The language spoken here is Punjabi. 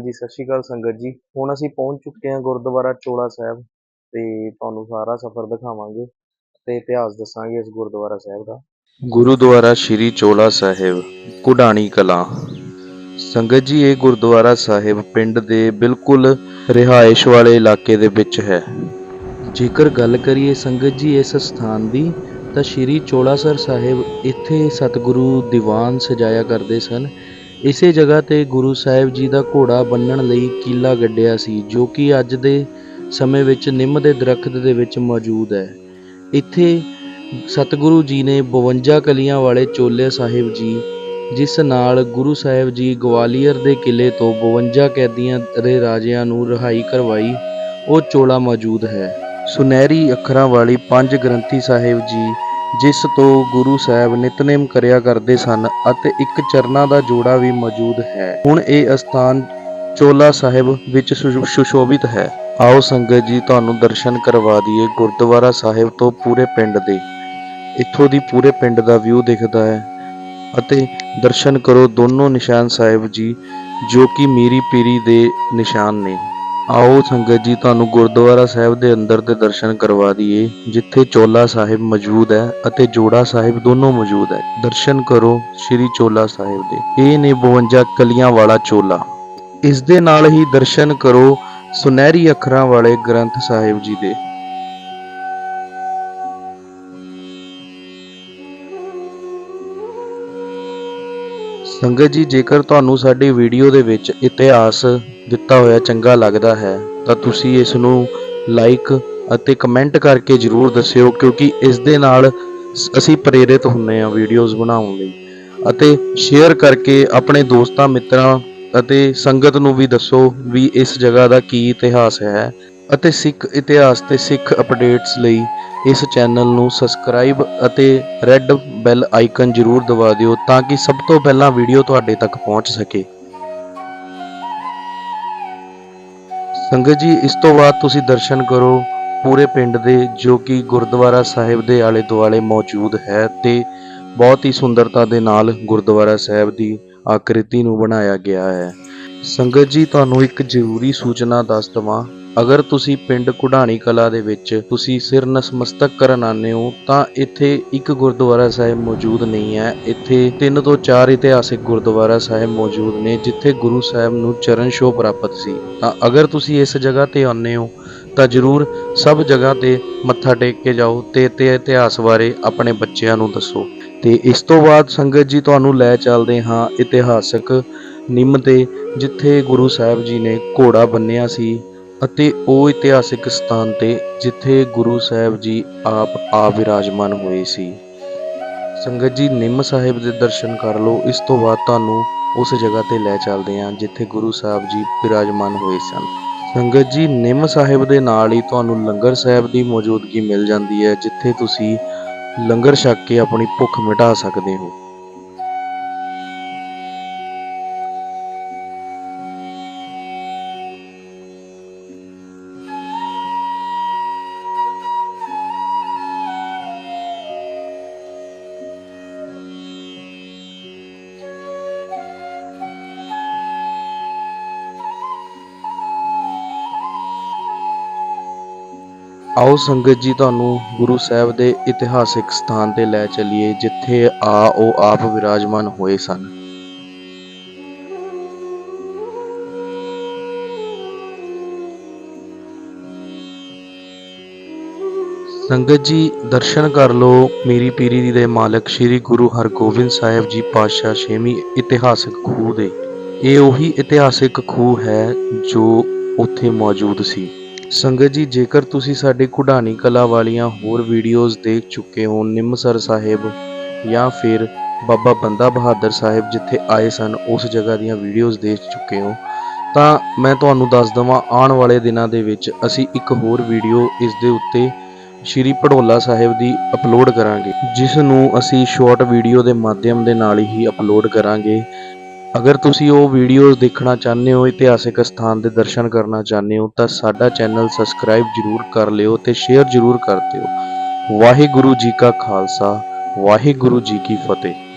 ਜੀ ਸਤਿ ਸ਼੍ਰੀ ਅਕਾਲ ਸੰਗਤ ਜੀ। ਹੁਣ ਅਸੀਂ ਪਹੁੰਚ ਚੁੱਕੇ ਹਾਂ ਗੁਰਦੁਆਰਾ ਚੋਲਾ ਸਾਹਿਬ ਤੇ ਤੁਹਾਨੂੰ ਸਾਰਾ ਸਫ਼ਰ ਦਿਖਾਵਾਂਗੇ ਤੇ ਇਤਿਹਾਸ ਦੱਸਾਂਗੇ ਇਸ ਗੁਰਦੁਆਰਾ ਸਾਹਿਬ ਦਾ। ਗੁਰੂਦੁਆਰਾ ਸ਼੍ਰੀ ਚੋਲਾ ਸਾਹਿਬ, ਕੁਡਾਣੀ ਕਲਾਂ। ਸੰਗਤ ਜੀ, ਇਹ ਗੁਰਦੁਆਰਾ ਸਾਹਿਬ ਪਿੰਡ ਦੇ ਬਿਲਕੁਲ ਰਿਹਾਇਸ਼ ਵਾਲੇ ਇਲਾਕੇ ਦੇ ਵਿੱਚ ਹੈ। ਜੇਕਰ ਗੱਲ ਕਰੀਏ ਸੰਗਤ ਜੀ ਇਸ ਸਥਾਨ ਦੀ, ਤਾਂ ਸ਼੍ਰੀ ਚੋਲਾਸਰ ਸਾਹਿਬ ਇੱਥੇ ਸਤਿਗੁਰੂ ਦੀਵਾਨ ਸਜਾਇਆ ਕਰਦੇ ਸਨ। ਇਸੇ ਜਗ੍ਹਾ ਤੇ ਗੁਰੂ ਸਾਹਿਬ ਜੀ ਦਾ ਘੋੜਾ ਬੰਨਣ ਲਈ ਕੀਲਾ ਗੱਡਿਆ ਸੀ, ਜੋ ਕਿ ਅੱਜ ਦੇ ਸਮੇਂ ਵਿੱਚ ਨਿੰਮ ਦੇ ਦਰਖਤ ਦੇ ਵਿੱਚ ਮੌਜੂਦ ਹੈ। ਇੱਥੇ ਸਤਿਗੁਰੂ ਜੀ ਨੇ 52 ਕਲੀਆਂ ਵਾਲੇ ਚੋਲੇ ਸਾਹਿਬ ਜੀ, ਜਿਸ ਨਾਲ ਗੁਰੂ ਸਾਹਿਬ ਜੀ ਗਵਾਲੀਅਰ ਦੇ ਕਿਲੇ ਤੋਂ 52 ਕੈਦੀਆਂ ਦੇ ਰਾਜਿਆਂ ਨੂੰ ਰਿਹਾਈ ਕਰਵਾਈ, ਉਹ ਚੋਲਾ ਮੌਜੂਦ ਹੈ। ਸੁਨਹਿਰੀ ਅੱਖਰਾਂ ਵਾਲੀ ਪੰਜ ਗ੍ਰੰਥੀ ਸਾਹਿਬ ਜੀ ਜਿਸ ਤੋਂ ਗੁਰੂ ਸਾਹਿਬ ਨਿਤਨੇਮ ਕਰਿਆ ਕਰਦੇ ਸਨ ਅਤੇ ਇੱਕ ਚਰਨਾਂ ਦਾ ਜੋੜਾ ਵੀ ਮੌਜੂਦ ਹੈ। ਹੁਣ ਇਹ ਅਸਥਾਨ ਚੋਲਾ ਸਾਹਿਬ ਵਿੱਚ ਸੁਸ਼ੋਭਿਤ ਹੈ। ਆਓ ਸੰਗਤ ਜੀ, ਤੁਹਾਨੂੰ ਦਰਸ਼ਨ ਕਰਵਾ ਦਈਏ ਗੁਰਦੁਆਰਾ ਸਾਹਿਬ ਤੋਂ ਪੂਰੇ ਪਿੰਡ ਦੇ। ਇੱਥੋਂ ਦੀ ਪੂਰੇ ਪਿੰਡ ਦਾ ਵਿਊ ਦਿਖਦਾ ਹੈ ਅਤੇ ਦਰਸ਼ਨ ਕਰੋ ਦੋਨੋਂ ਨਿਸ਼ਾਨ ਸਾਹਿਬ ਜੀ, ਜੋ ਕਿ ਮੀਰੀ ਪੀਰੀ ਦੇ ਨਿਸ਼ਾਨ ਨੇ। ਆਓ ਸੰਗਤ ਜੀ, ਤੁਹਾਨੂੰ ਗੁਰਦੁਆਰਾ ਸਾਹਿਬ ਦੇ ਅੰਦਰ ਦੇ ਦਰਸ਼ਨ ਕਰਵਾ ਦਈਏ, ਜਿੱਥੇ ਚੋਲਾ ਸਾਹਿਬ ਮੌਜੂਦ ਹੈ ਅਤੇ ਜੋੜਾ ਸਾਹਿਬ ਦੋਨੋਂ ਮੌਜੂਦ ਹੈ। ਦਰਸ਼ਨ ਕਰੋ ਸ੍ਰੀ ਚੋਲਾ ਸਾਹਿਬ ਦੇ। ਇਹ ਨੇ 52 ਕਲੀਆਂ ਵਾਲਾ ਚੋਲਾ। ਇਸ ਦੇ ਨਾਲ ਹੀ ਦਰਸ਼ਨ ਕਰੋ ਸੁਨਹਿਰੀ ਅੱਖਰਾਂ ਵਾਲੇ ਗ੍ਰੰਥ ਸਾਹਿਬ ਜੀ ਦੇ। ਸੰਗਤ ਜੀ, ਜੇਕਰ ਤੁਹਾਨੂੰ ਸਾਡੀ ਵੀਡੀਓ ਦੇ ਵਿੱਚ ਇਤਿਹਾਸ ਦਿੱਤਾ ਹੋਇਆ ਚੰਗਾ ਲੱਗਦਾ ਹੈ, ਤਾਂ ਤੁਸੀਂ ਇਸ ਨੂੰ ਲਾਈਕ ਅਤੇ ਕਮੈਂਟ ਕਰਕੇ ਜਰੂਰ ਦੱਸਿਓ, ਕਿਉਂਕਿ ਇਸ ਦੇ ਨਾਲ ਅਸੀਂ ਪ੍ਰੇਰਿਤ ਹੁੰਨੇ ਆ ਵੀਡੀਓਜ਼ ਬਣਾਉਣ ਲਈ। ਅਤੇ ਸ਼ੇਅਰ ਕਰਕੇ ਆਪਣੇ ਦੋਸਤਾਂ, ਮਿੱਤਰਾਂ ਅਤੇ ਸੰਗਤ ਨੂੰ ਵੀ ਦੱਸੋ ਵੀ ਇਸ ਜਗ੍ਹਾ ਦਾ ਕੀ ਇਤਿਹਾਸ ਹੈ ਅਤੇ ਸਿੱਖ ਇਤਿਹਾਸ ਤੇ ਸਿੱਖ ਅਪਡੇਟਸ ਲਈ ਇਸ ਚੈਨਲ ਨੂੰ ਸਬਸਕ੍ਰਾਈਬ ਅਤੇ ਰੈੱਡ ਬੈਲ ਆਈਕਨ ਜ਼ਰੂਰ ਦਬਾ ਦਿਓ, ਤਾਂ ਕਿ ਸਭ ਤੋਂ ਪਹਿਲਾਂ ਵੀਡੀਓ ਤੁਹਾਡੇ ਤੱਕ ਪਹੁੰਚ ਸਕੇ। ਸੰਗਤ ਜੀ, ਇਸ ਤੋਂ ਬਾਅਦ ਤੁਸੀਂ ਦਰਸ਼ਨ ਕਰੋ ਪੂਰੇ ਪਿੰਡ ਦੇ, ਜੋ ਕਿ ਗੁਰਦੁਆਰਾ ਸਾਹਿਬ ਦੇ ਆਲੇ ਦੁਆਲੇ ਮੌਜੂਦ ਹੈ ਤੇ ਬਹੁਤ ਹੀ ਸੁੰਦਰਤਾ ਦੇ ਨਾਲ ਗੁਰਦੁਆਰਾ ਸਾਹਿਬ ਦੀ ਆਕ੍ਰਿਤੀ ਨੂੰ ਬਣਾਇਆ ਗਿਆ ਹੈ। ਸੰਗਤ ਜੀ, ਤੁਹਾਨੂੰ ਇੱਕ ਜ਼ਰੂਰੀ ਸੂਚਨਾ ਦੱਸ ਦਵਾਂ। ਅਗਰ ਤੁਸੀਂ ਪਿੰਡ ਕੁਢਾਣੀ ਕਲਾ ਦੇ ਵਿੱਚ ਤੁਸੀਂ ਸਿਰ ਨਸਮਸਤਕ ਕਰਨ ਆਉਂਦੇ ਹੋ, ਤਾਂ ਇੱਥੇ ਇੱਕ ਗੁਰਦੁਆਰਾ ਸਾਹਿਬ ਮੌਜੂਦ ਨਹੀਂ ਹੈ। ਇੱਥੇ ਤਿੰਨ ਤੋਂ ਚਾਰ ਇਤਿਹਾਸਿਕ ਗੁਰਦੁਆਰਾ ਸਾਹਿਬ ਮੌਜੂਦ ਨੇ, ਜਿੱਥੇ ਗੁਰੂ ਸਾਹਿਬ ਨੂੰ ਚਰਨ ਛੋਹ ਪ੍ਰਾਪਤ ਸੀ। ਤਾਂ ਅਗਰ ਤੁਸੀਂ ਇਸ ਜਗ੍ਹਾ ਤੇ ਆਉਂਦੇ ਹੋ, ਤਾਂ ਜ਼ਰੂਰ ਸਭ ਜਗ੍ਹਾ ਤੇ ਮੱਥਾ ਟੇਕ ਕੇ ਜਾਓ ਤੇ ਤੇ ਇਤਿਹਾਸ ਬਾਰੇ ਆਪਣੇ ਬੱਚਿਆਂ ਨੂੰ ਦੱਸੋ। ਤੇ ਇਸ ਤੋਂ ਬਾਅਦ ਸੰਗਤ ਜੀ, ਤੁਹਾਨੂੰ ਲੈ ਚੱਲਦੇ ਹਾਂ ਇਤਿਹਾਸਕ ਨਿੰਮ ਤੇ, ਜਿੱਥੇ ਗੁਰੂ ਸਾਹਿਬ ਜੀ ਨੇ ਘੋੜਾ ਬੰਨਿਆ ਸੀ। ਅਤੇ ਉਹ ਇਤਿਹਾਸਿਕ ਸਥਾਨ ਤੇ ਜਿੱਥੇ ਗੁਰੂ ਸਾਹਿਬ ਜੀ ਆਪ ਆ ਵਿਰਾਜਮਾਨ ਹੋਏ ਸੀ। ਸੰਗਤ ਜੀ, ਨਿੰਮ ਸਾਹਿਬ ਦੇ ਦਰਸ਼ਨ ਕਰ ਲਓ। ਇਸ ਤੋਂ ਬਾਅਦ ਤੁਹਾਨੂੰ ਉਸ ਜਗ੍ਹਾ ਤੇ ਲੈ ਚੱਲਦੇ ਹਾਂ, ਜਿੱਥੇ ਗੁਰੂ ਸਾਹਿਬ ਜੀ ਵਿਰਾਜਮਾਨ ਹੋਏ ਸਨ। ਸੰਗਤ ਜੀ, ਨਿੰਮ ਸਾਹਿਬ ਦੇ ਨਾਲ ਹੀ ਤੁਹਾਨੂੰ ਲੰਗਰ ਸਾਹਿਬ ਦੀ ਮੌਜੂਦਗੀ ਮਿਲ ਜਾਂਦੀ ਹੈ, ਜਿੱਥੇ ਤੁਸੀਂ ਲੰਗਰ ਛਕ ਕੇ ਆਪਣੀ ਭੁੱਖ ਮਿਟਾ ਸਕਦੇ ਹੋ। ਆਓ ਸੰਗਤ ਜੀ ਤੁਹਾਨੂੰ ਗੁਰੂ ਸਾਹਿਬ ਦੇ ਇਤਿਹਾਸਿਕ ਸਥਾਨ ਤੇ ਲੈ ਚੱਲੀਏ, ਜਿੱਥੇ ਆ ਉਹ ਆਪ ਵਿਰਾਜਮਾਨ ਹੋਏ ਸਨ। ਸੰਗਤ ਜੀ, ਦਰਸ਼ਨ ਕਰ ਲਓ। ਮੇਰੀ ਪੀਰੀ ਦੇ ਮਾਲਕ ਸ੍ਰੀ ਗੁਰੂ ਹਰਗੋਬਿੰਦ ਸਾਹਿਬ ਜੀ ਪਾਤਸ਼ਾਹ ਛੇਵੀਂ ਇਤਿਹਾਸਿਕ ਖੂਹ ਦੇ। ਇਹ ਉਹੀ ਇਤਿਹਾਸਿਕ ਖੂਹ ਹੈ ਜੋ ਉੱਥੇ ਮੌਜੂਦ ਸੀ। ਸੰਗਤ ਜੀ, ਜੇਕਰ ਤੁਸੀਂ ਸਾਡੇ ਕੁਢਾਣੀ ਕਲਾ ਵਾਲੀਆਂ ਹੋਰ ਵੀਡੀਓਜ਼ ਦੇਖ ਚੁੱਕੇ ਹੋ ਨਿੰਮਸਰ ਸਾਹਿਬ ਜਾਂ ਫਿਰ ਬਾਬਾ ਬੰਦਾ ਬਹਾਦਰ ਸਾਹਿਬ ਜਿੱਥੇ ਆਏ ਸਨ, ਉਸ ਜਗ੍ਹਾ ਦੀਆਂ ਵੀਡੀਓਜ਼ ਦੇਖ ਚੁੱਕੇ ਹੋ, ਤਾਂ ਮੈਂ ਤੁਹਾਨੂੰ ਦੱਸ ਦਵਾਂ, ਆਉਣ ਵਾਲੇ ਦਿਨਾਂ ਦੇ ਵਿੱਚ ਅਸੀਂ ਇੱਕ ਹੋਰ ਵੀਡੀਓ ਇਸ ਦੇ ਉੱਤੇ ਸ਼੍ਰੀ ਪੜੋਲਾ ਸਾਹਿਬ ਦੀ ਅਪਲੋਡ ਕਰਾਂਗੇ, ਜਿਸ ਨੂੰ ਅਸੀਂ ਸ਼ਾਰਟ ਵੀਡੀਓ ਦੇ ਮਾਧਿਅਮ ਦੇ ਨਾਲ ਹੀ ਅਪਲੋਡ ਕਰਾਂਗੇ। ਅਗਰ ਤੁਸੀਂ ਉਹ ਵੀਡੀਓਜ਼ ਦੇਖਣਾ ਚਾਹੁੰਦੇ ਹੋ, ਇਤਿਹਾਸਿਕ ਸਥਾਨ ਦੇ ਦਰਸ਼ਨ ਕਰਨਾ ਚਾਹੁੰਦੇ ਹੋ, ਤਾਂ ਸਾਡਾ ਚੈਨਲ ਸਬਸਕ੍ਰਾਈਬ ਜਰੂਰ ਕਰ ਲਿਓ ਤੇ ਸ਼ੇਅਰ ਜਰੂਰ ਕਰ ਦਿਓ। ਵਾਹਿਗੁਰੂ ਜੀ ਕਾ ਖਾਲਸਾ, ਵਾਹਿਗੁਰੂ ਜੀ ਕੀ ਫਤਿਹ।